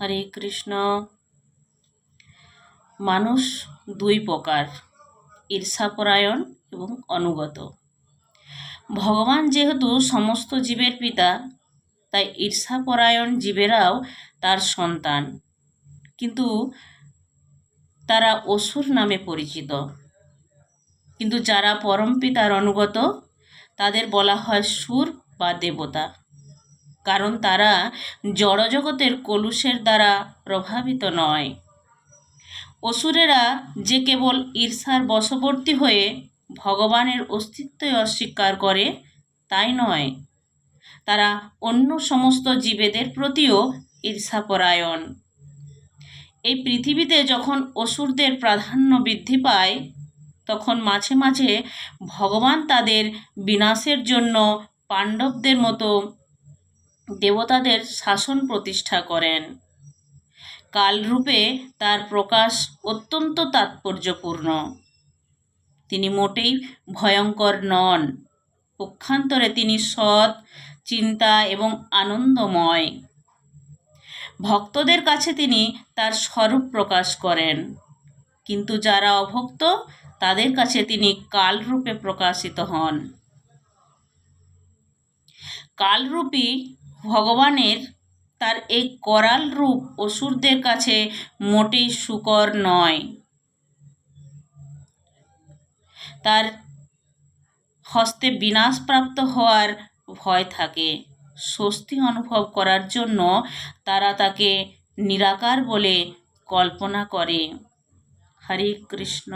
হরে কৃষ্ণ। মানুষ দুই প্রকার, ঈর্ষাপরায়ণ এবং অনুগত। ভগবান যেহেতু সমস্ত জীবের পিতা, তাই ঈর্ষাপরায়ণ জীবেরাও তার সন্তান। কিন্তু তারা অসুর নামে পরিচিত। কিন্তু যারা পরম পিতার অনুগত, তাদের বলা হয় সুর বা দেবতা। কারণ তারা জড়জগতের কলুষের দ্বারা প্রভাবিত নয়। অসুরেরা যে কেবল ঈর্ষার বশবর্তী হয়ে ভগবানের অস্তিত্বই অস্বীকার করে, তাই নয়। তারা অন্য সমস্ত জীবেদের প্রতিও ঈর্ষাপরায়ণ। এই পৃথিবীতে যখন অসুরদের প্রাধান্য বৃদ্ধি পায়, তখন মাঝে মাঝে ভগবান তাদের বিনাশের জন্য পাণ্ডবদের মতো দেবতাদের শাসন প্রতিষ্ঠা করেন। কালরূপে তার প্রকাশ অত্যন্ত তাৎপর্যপূর্ণ। তিনি মোটেই ভয়ঙ্কর নন। পক্ষান্তরে তিনি সৎ, চিন্তা এবং আনন্দময়। ভক্তদের কাছে তিনি তার স্বরূপ প্রকাশ করেন। কিন্তু যারা অভক্ত, তাদের কাছে তিনি কালরূপে প্রকাশিত হন। কালরূপী ভগবানের তার এই করাল রূপ অসুরদের কাছে মোটেই সুকর নয়। তার হস্তে বিনাশপ্রাপ্ত হওয়ার ভয় থাকে। স্বস্তি অনুভব করার জন্য তারা তাকে নিরাকার বলে কল্পনা করে। হরে কৃষ্ণ।